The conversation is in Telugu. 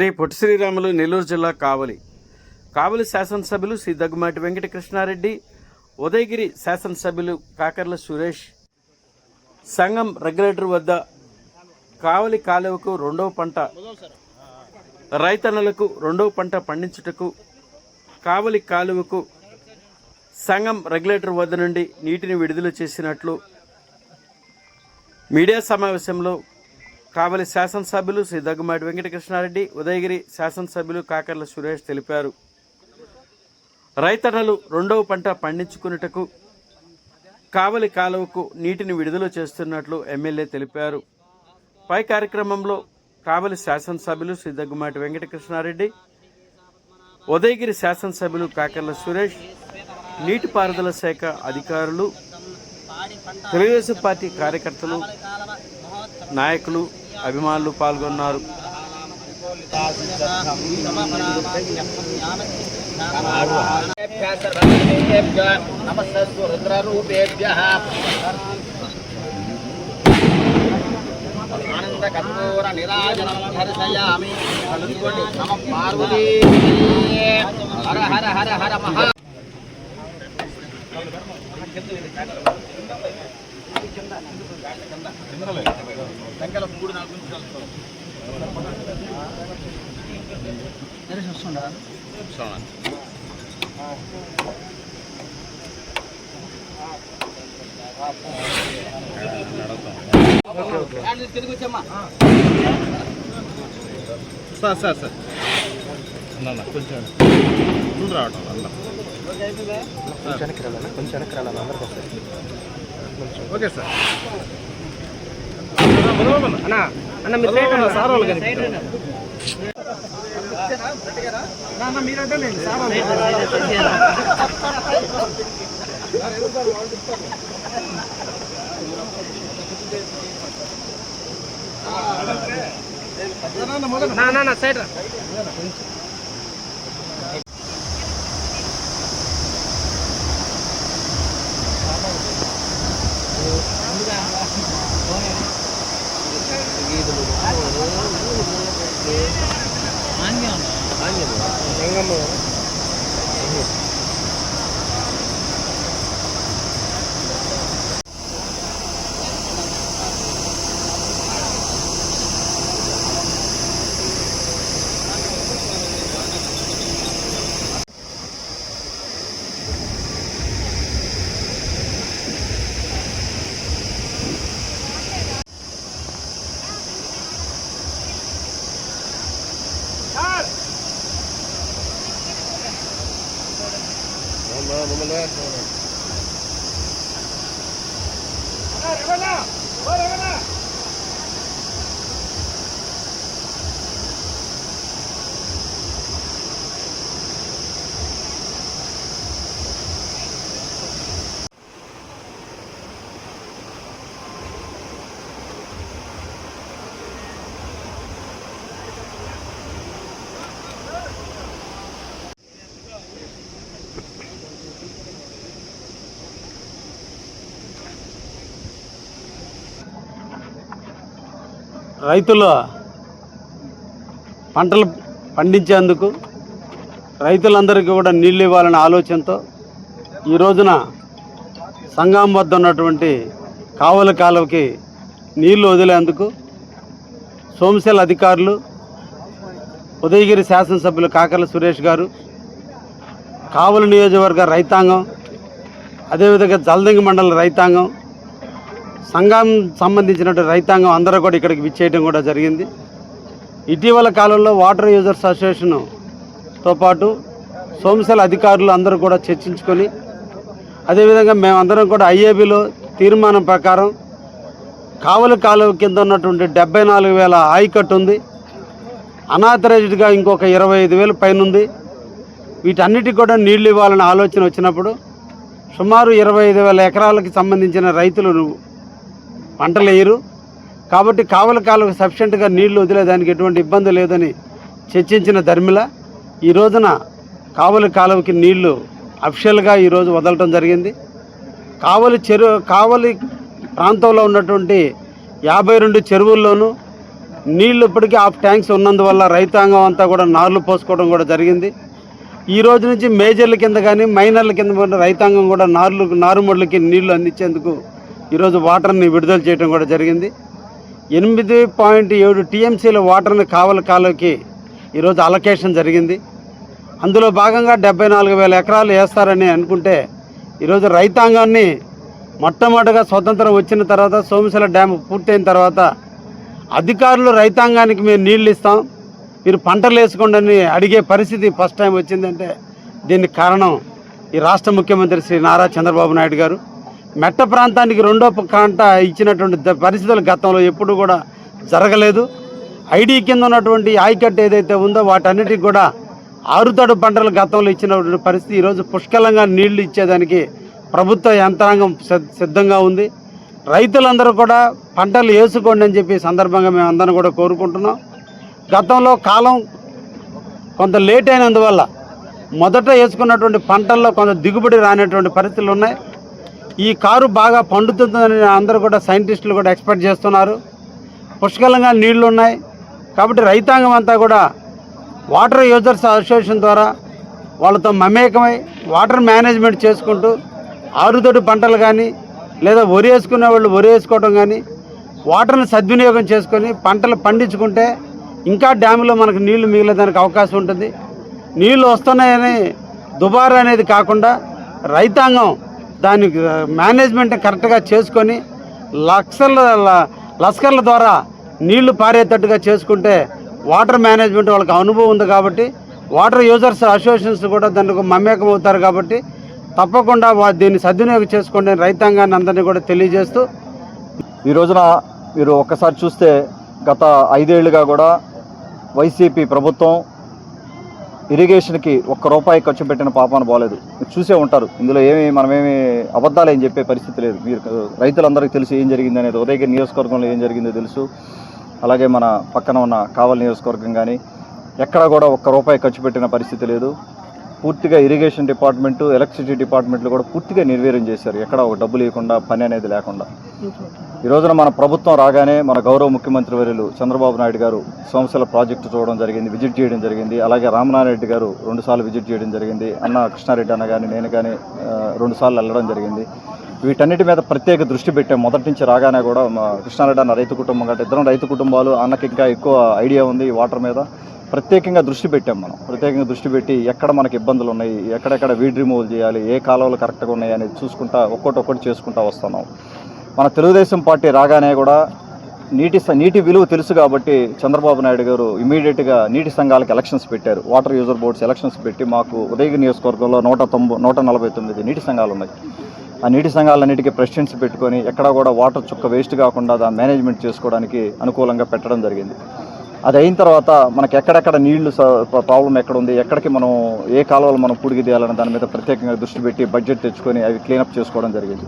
శ్రీ పొట్టి శ్రీరాములు నెల్లూరు జిల్లా కావలి. కావలి శాసనసభ్యులు శ్రీ దగ్గుమాటి వెంకటకృష్ణారెడ్డి ఉదయగిరి శాసనసభ్యులు కాకర్ల సురేష్. సంఘం రెగ్యులేటర్ వద్ద కావలి కాలువకు రెండవ పంట రైతన్నలకు రెండవ పంట పండించుటకు కావలి కాలువకు సంఘం రెగ్యులేటర్ వద్ద నుండి నీటిని విడుదల చేసినట్లు మీడియా సమావేశంలో కావలి శాసనసభ్యులు శ్రీ దగ్గుమాటి వెంకటకృష్ణారెడ్డి ఉదయగిరి శాసనసభ్యులు కాకర్ల సురేష్ తెలిపారు. రైతన్నలు రెండవ పంట పండించుకున్నటకు కావలి కాలువకు నీటిని విడుదల చేస్తున్నట్లు ఎమ్మెల్యే తెలిపారు. పై కార్యక్రమంలో కావలి శాసనసభ్యులు శ్రీ దగ్గుమాటి వెంకటకృష్ణారెడ్డి ఉదయగిరి శాసనసభ్యులు కాకర్ల సురేష్ నీటిపారుదల శాఖ అధికారులు తెలుగుదేశం పార్టీ కార్యకర్తలు నాయకులు అభిమానులు పాల్గొన్నారు. ఆనంద కర్పూర నిరాజనం దర్శయామి నమ పార్వతీ హర హర హర హర మహా వెంకల మూడు నాలుగు నిమిషాలు తిరిగి వచ్చమ్మా సార్ సార్ సార్ అన్న కొంచెం ముందు రావటం వస్తాయి. Okay sir. అన్న అన్న మీరు సార్ వాళ్ళు కనిపిస్తారు మీరంటే నేను సార్ నా 아니야. 뭐. 아니야. 뭐. 냉감으로. Não vamos nessa, mano. Bora, vai lá! Bora, vai lá! రైతుల పంటలు పండించేందుకు రైతులందరికీ కూడా నీళ్ళు ఇవ్వాలనే ఆలోచనతో ఈ రోజున సంఘం వద్ద ఉన్నటువంటి కావల కాలువకి నీళ్ళు వదిలేందుకు సోమశిల అధికారులు ఉదయగిరి శాసనసభ్యులు కాకర్ల సురేష్ గారు కావలి నియోజకవర్గ రైతాంగం అదేవిధంగా జల్దంగి మండల రైతాంగం సంఘం సంబంధించినటువంటి రైతాంగం అందరూ కూడా ఇక్కడికి విచ్చేయడం కూడా జరిగింది. ఇటీవల కాలంలో వాటర్ యూజర్స్ అసోసియేషన్తో పాటు సోమశిల అధికారులు అందరూ కూడా చర్చించుకొని అదేవిధంగా మేమందరం కూడా ఐఏబీలో తీర్మానం ప్రకారం కావలి కాలువ కింద ఉన్నటువంటి డెబ్బై నాలుగు వేల ఆయకట్టు ఉంది. అనాథరైజ్డ్గా ఇంకొక ఇరవై ఐదు వేలు పైన ఉంది వీటన్నిటికి కూడా నీళ్ళు ఇవ్వాలనే ఆలోచన వచ్చినప్పుడు సుమారు ఇరవై ఐదు వేల ఎకరాలకి సంబంధించిన రైతులు పంటలు వేయరు కాబట్టి కావలి కాలకు సఫిషియెంట్గా నీళ్ళు వదిలేదానికి ఎటువంటి ఇబ్బంది లేదని చర్చించిన ధర్మిల ఈ రోజున కావలి కాలువకి నీళ్ళు అఫిషియల్గా ఈరోజు వదలటం జరిగింది. కావలి చెరువు కావలి ప్రాంతంలో ఉన్నటువంటి యాభై రెండు చెరువుల్లోనూ నీళ్ళు ఇప్పటికీ ఆఫ్ ట్యాంక్స్ ఉన్నందువల్ల రైతాంగం అంతా కూడా నార్లు పోసుకోవడం కూడా జరిగింది. ఈ రోజు నుంచి మేజర్ల కింద కానీ మైనర్ల కింద రైతాంగం కూడా నార్లు నారుమడులకి నీళ్ళు అందించేందుకు ఈరోజు వాటర్ని విడుదల చేయడం కూడా జరిగింది. ఎనిమిది పాయింట్ ఏడు టీఎంసీల వాటర్ని కావలి కాలువకి ఈరోజు అలొకేషన్ జరిగింది. అందులో భాగంగా డెబ్బై నాలుగు వేల ఎకరాలు వేస్తారని అనుకుంటే ఈరోజు రైతాంగాన్ని మొట్టమొదటిగా స్వతంత్రం వచ్చిన తర్వాత సోమశిల డ్యామ్ పూర్తయిన తర్వాత అధికారులు రైతాంగానికి మేము నీళ్ళు ఇస్తాం. మీరు పంటలు వేసుకోండి అని అడిగే పరిస్థితి ఫస్ట్ టైం వచ్చిందంటే దీనికి కారణం ఈ రాష్ట్ర ముఖ్యమంత్రి శ్రీ నారా చంద్రబాబు నాయుడు గారు. మెట్ట ప్రాంతానికి రెండో కాంట ఇచ్చినటువంటి పరిస్థితులు గతంలో ఎప్పుడు కూడా జరగలేదు. ఐడి కింద ఉన్నటువంటి ఆయకట్ట ఏదైతే ఉందో వాటన్నిటికి కూడా ఆరుతడు పంటలు గతంలో ఇచ్చినటువంటి పరిస్థితి ఈరోజు పుష్కలంగా నీళ్ళు ఇచ్చేదానికి ప్రభుత్వ యంత్రాంగం సిద్ధంగా ఉంది. రైతులందరూ కూడా పంటలు వేసుకోండి అని చెప్పి సందర్భంగా మేము అందరం కూడా కోరుకుంటున్నాం. గతంలో కాలం కొంత లేట్ అయినందువల్ల మొదట వేసుకున్నటువంటి పంటల్లో కొంత దిగుబడి రానటువంటి పరిస్థితులు ఉన్నాయి. ఈ కారు బాగా పండుతుందని అందరూ కూడా సైంటిస్టులు కూడా ఎక్స్పెక్ట్ చేస్తున్నారు. పుష్కలంగా నీళ్ళు ఉన్నాయి. కాబట్టి రైతాంగం అంతా కూడా వాటర్ యూజర్స్ అసోసియేషన్ ద్వారా వాళ్ళతో మమేకమై వాటర్ మేనేజ్మెంట్ చేసుకుంటూ ఆరుతడి పంటలు కానీ లేదా వరి వేసుకునే వాళ్ళు వరి వేసుకోవడం కానీ వాటర్ని సద్వినియోగం చేసుకొని పంటలు పండించుకుంటే ఇంకా డ్యాములో మనకు నీళ్ళు మిగిలేదానికి అవకాశం ఉంటుంది. నీళ్ళు వస్తున్నాయని దుబారా అనేది కాకుండా రైతాంగం దాని మేనేజ్మెంట్ కరెక్ట్గా చేసుకొని లక్షల లస్కర్ల ద్వారా నీళ్ళు పారేటట్టుగా చేసుకుంటే వాటర్ మేనేజ్మెంట్ వాళ్ళకి అనుభవం ఉంది కాబట్టి వాటర్ యూజర్స్ అసోసియేషన్స్ కూడా దానికి మమేకం అవుతారు కాబట్టి తప్పకుండా వా- దీన్ని సద్వినియోగం చేసుకోండి రైతాంగాన్ని అందరినీ కూడా తెలియజేస్తూ. ఈ రోజున మీరు ఒక్కసారి చూస్తే గత ఐదేళ్ళుగా కూడా వైసీపీ ప్రభుత్వం ఇరిగేషన్కి ఒక్క రూపాయి ఖర్చు పెట్టిన పాపాన బాలేదు. చూసే ఉంటారు. ఇందులో ఏమి మనమేమి అబద్ధాలు ఏం చెప్పే పరిస్థితి లేదు. మీరు రైతులందరికీ తెలుసు ఏం జరిగింది అనేది. ఉదయగిరి నియోజకవర్గంలో ఏం జరిగిందో తెలుసు. అలాగే మన పక్కన ఉన్న కావలి నియోజకవర్గం కానీ ఎక్కడ కూడా ఒక్క రూపాయి ఖర్చు పెట్టిన పరిస్థితి లేదు. పూర్తిగా ఇరిగేషన్ డిపార్ట్మెంటు ఎలక్ట్రిసిటీ డిపార్ట్మెంట్లు కూడా పూర్తిగా నిర్వీర్యం చేశారు. ఎక్కడ ఒక డబ్బు లేకుండా పని అనేది లేకుండా. ఈ రోజున మన ప్రభుత్వం రాగానే మన గౌరవ ముఖ్యమంత్రి వర్యులు చంద్రబాబు నాయుడు గారు సోమశల ప్రాజెక్టు చూడడం జరిగింది విజిట్ చేయడం జరిగింది. అలాగే రామనారాయణ గారు రెండుసార్లు విజిట్ చేయడం జరిగింది. అన్న కృష్ణారెడ్డి అన్న కానీ నేను కానీ రెండుసార్లు వెళ్ళడం జరిగింది. వీటన్నిటి మీద ప్రత్యేక దృష్టి పెట్టాం. మొదటి నుంచి రాగానే కూడా కృష్ణారెడ్డి అన్న రైతు కుటుంబం కాబట్టి ఇద్దరం రైతు కుటుంబాలు అన్నకి ఇంకా ఎక్కువ ఐడియా ఉంది ఈ వాటర్ మీద. ప్రత్యేకంగా దృష్టి పెట్టాం మనం. ప్రత్యేకంగా దృష్టి పెట్టి ఎక్కడ మనకి ఇబ్బందులు ఉన్నాయి ఎక్కడెక్కడ వీడ్ రిమూవల్ చేయాలి ఏ కాలువలు కరెక్ట్గా ఉన్నాయి అనేది చూసుకుంటా ఒక్కొక్కటి ఒక్కటి చేసుకుంటా వస్తున్నాం. మన తెలుగుదేశం పార్టీ రాగానే కూడా నీటి స- నీటి విలువ తెలుసు కాబట్టి చంద్రబాబు నాయుడు గారు ఇమీడియట్గా నీటి సంఘాలకు ఎలక్షన్స్ పెట్టారు. వాటర్ యూజర్ బోర్డ్స్ ఎలక్షన్స్ పెట్టి మాకు ఉదయగిరి నియోజకవర్గంలో నూట తొంభై నూట నలభై తొమ్మిది నీటి సంఘాలు ఉన్నాయి. ఆ నీటి సంఘాలన్నిటికీ ప్రెసిడెంట్స్ పెట్టుకొని ఎక్కడ కూడా వాటర్ చుక్క వేస్ట్ కాకుండా దాని మేనేజ్మెంట్ చేసుకోవడానికి అనుకూలంగా పెట్టడం జరిగింది. అది అయిన తర్వాత మనకి ఎక్కడెక్కడ నీళ్ళు ప్రాబ్లం ఎక్కడ ఉంది ఎక్కడికి మనం ఏ కాలువలు మనం పుడిగి తీయాలని దాని మీద ప్రత్యేకంగా దృష్టి పెట్టి బడ్జెట్ తెచ్చుకొని అవి క్లీనప్ చేసుకోవడం జరిగింది.